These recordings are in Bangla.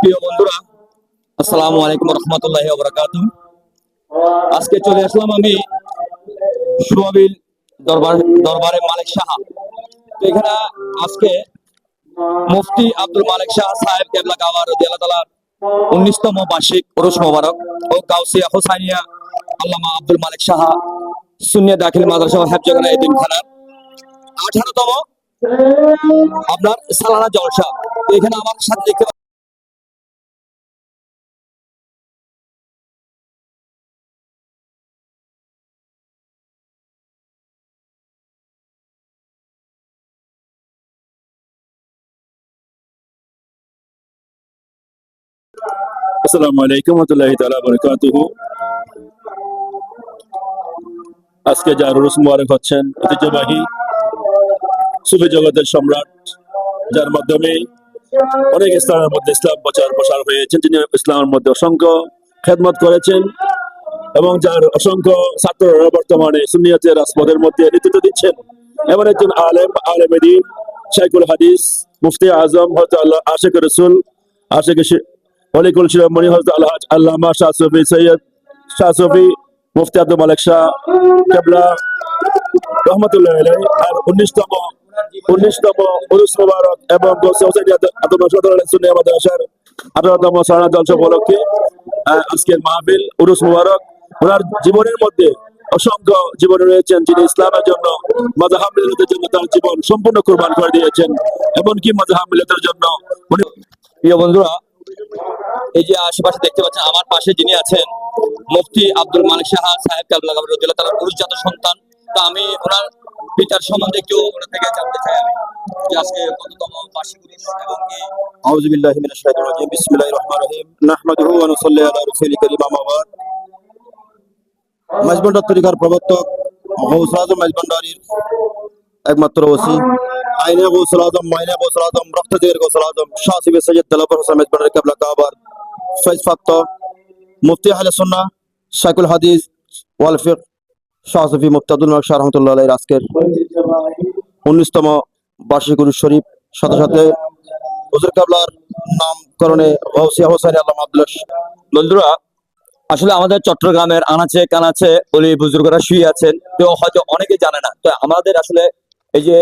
প্রিয় বন্ধুরা আলাইকুম রহমতুল্লাহ আজকে চলে আসলাম আমি দরবার, দরবারে মালিক সাহা। এখানে আজকে মুফতি আব্দুল মালিক সাহেব কেবলা তালার উনিশতম বার্ষিক উরুস মোবারক ও গাউসিয়া হোসাইনিয়া আল্লামা আব্দুল মালিক সাহা সুনিয়া দাখিল মাদ্রাসা হেফজগানা এদিন খানার আঠারোতম আপনার সালানা জলসা। এখানে আমার সাথে দেখতে আসসালামু আলাইকুম রহমতুল্লাহি তাআলা বারাকাতুহু। আজকে যার রুস মুবারক হচ্ছেন ঐতিহ্যবাহী সুফি জগতের সম্রাট, যার মাধ্যমে অনেক ইসলামের মধ্যে ইসলাম প্রচার প্রসার হয়েছেন যিনি ইসলামের মধ্যে অসংখ্য খেদমত করেছেন এবং যার অসংখ্য ছাত্ররা বর্তমানে সুন্নিয়াতের রাজপথের মধ্যে নেতৃত্ব দিচ্ছেন। এমন একজন আলেম আলেম শাইকুল হাদিস, মুফতি আজম হজরত আল্লাহ আশেক রসুল আশেক অলিকুল আল্লামা শাহ সফি সৈয়দ, শাহ সফি মুফতি আব্দুল মালিক শাহ, কেবলা রহমতুল্লাহ আর উনিশতম উনিশতম মুবারক এবং আঠারোতম উপলক্ষে আজকের উরুস মুবারক। ওনার জীবনের মধ্যে অসংখ্য জীবনে রয়েছেন যিনি ইসলামের জন্য মাজাহাব মিলাতের জন্য তার জীবন সম্পূর্ণ কোরবান করে দিয়েছেন। এমনকি মাজাহাব মিলাতের জন্য প্রিয় বন্ধুরা এই যে আশেপাশে দেখতে পাচ্ছেন, আমার পাশে যিনি আছেন, মুফতি আব্দুল মালিক সাহা, সাহেব কাবুল রদুল্লাহ পুরুষজাত সন্তান। তা আমি ওনার পিতার সম্বন্ধে কেউ ওনার থেকে জানতে চাই আমি প্রবর্তক একমাত্র আইনে আজম আজম রক্তদের শাহ সৈয়দ হোসেন কাবলা ফাত্ত, মুফতি আহলে সুন্নাহ শাইকুল হাদিস, ওয়াল ফিক শাহ সফি মুফতি আব্দুল মালিক শাহ রহমতুল্লাহ আজকের উনিশতম বার্ষিক উরুস শরীফ। সাথে সাথে হুজুর কাবলার নামকরণে গৌসিয়া হোসেন আল্লাহ আব্দুল্লাহ বন্ধুরা, আসলে আমাদের চট্টগ্রামের আনাচে কানাচে অলি বুজুর্গরা শুয়ে আছেন। তো হয়তো অনেকে জানে না। তো আমাদের আসলে এই যে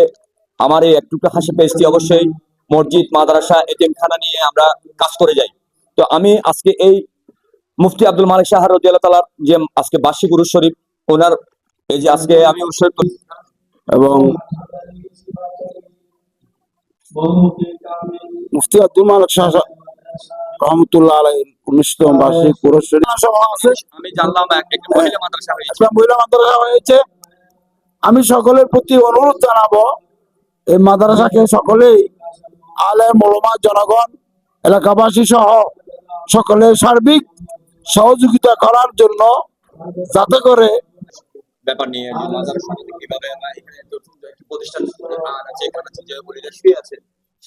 আমার এই একটু হাসি পেজটি অবশ্যই মসজিদ, মাদ্রাসা, এতিমখানা নিয়ে আমরা কাজ করে যাই। তো আমি আজকে এই মুফতি আব্দুল মালিক শাহ রদিয়াল্লাহ তালার যে আজকে বার্ষিক উরুস শরীফ ওনার এই যে আজকে আমি শরীফ এবং মুফতি আব্দুল মালিক শাহ রহমতুল্লাহ আলাই উনিশতম বার্ষিক পুরস্কার সভা আমি জানলাম এক- মহিলা মাদ্রাসা হয়েছে। মহিলা মাদ্রাসা হয়েছে। আমি সকলের প্রতি অনুরোধ জানাব এই মাদ্রাসাকে সকলেই আলে মোলমা জনগণ এলাকাবাসী সহ সকলের সার্বিক সহযোগিতা করার জন্য যাতে করে ব্যাপার নিয়ে কীভাবে প্রতিষ্ঠান আছে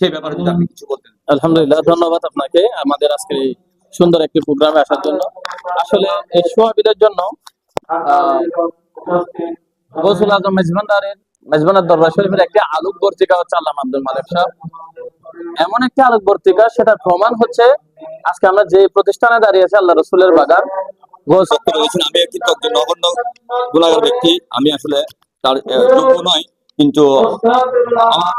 সেই ব্যাপারে যদি আপনি কিছু বলতেন। আলহামদুলিল্লাহ ধন্যবাদ আপনাকে আমাদের আজকে এই সুন্দর একটি প্রোগ্রামে আসার জন্য। আসলে এই সোহাবিদের জন্য আহ, গৌসুল আজম মেজবান্ডারের মেজবান্ডার দরবার শরীফের একটি আলোক বর্তিকা হচ্ছে আল্লাহ আব্দুল মালিক সাহ এমন একটি আলোক বর্তিকা সেটার প্রমাণ হচ্ছে আজকে আমরা যে প্রতিষ্ঠানে দাঁড়িয়ে আছি, আল্লাহ রসুলের বাগান আমি একটি একজন নগণ্য গুণাগার ব্যক্তি। আমি আসলে তার যোগ্য নয়, কিন্তু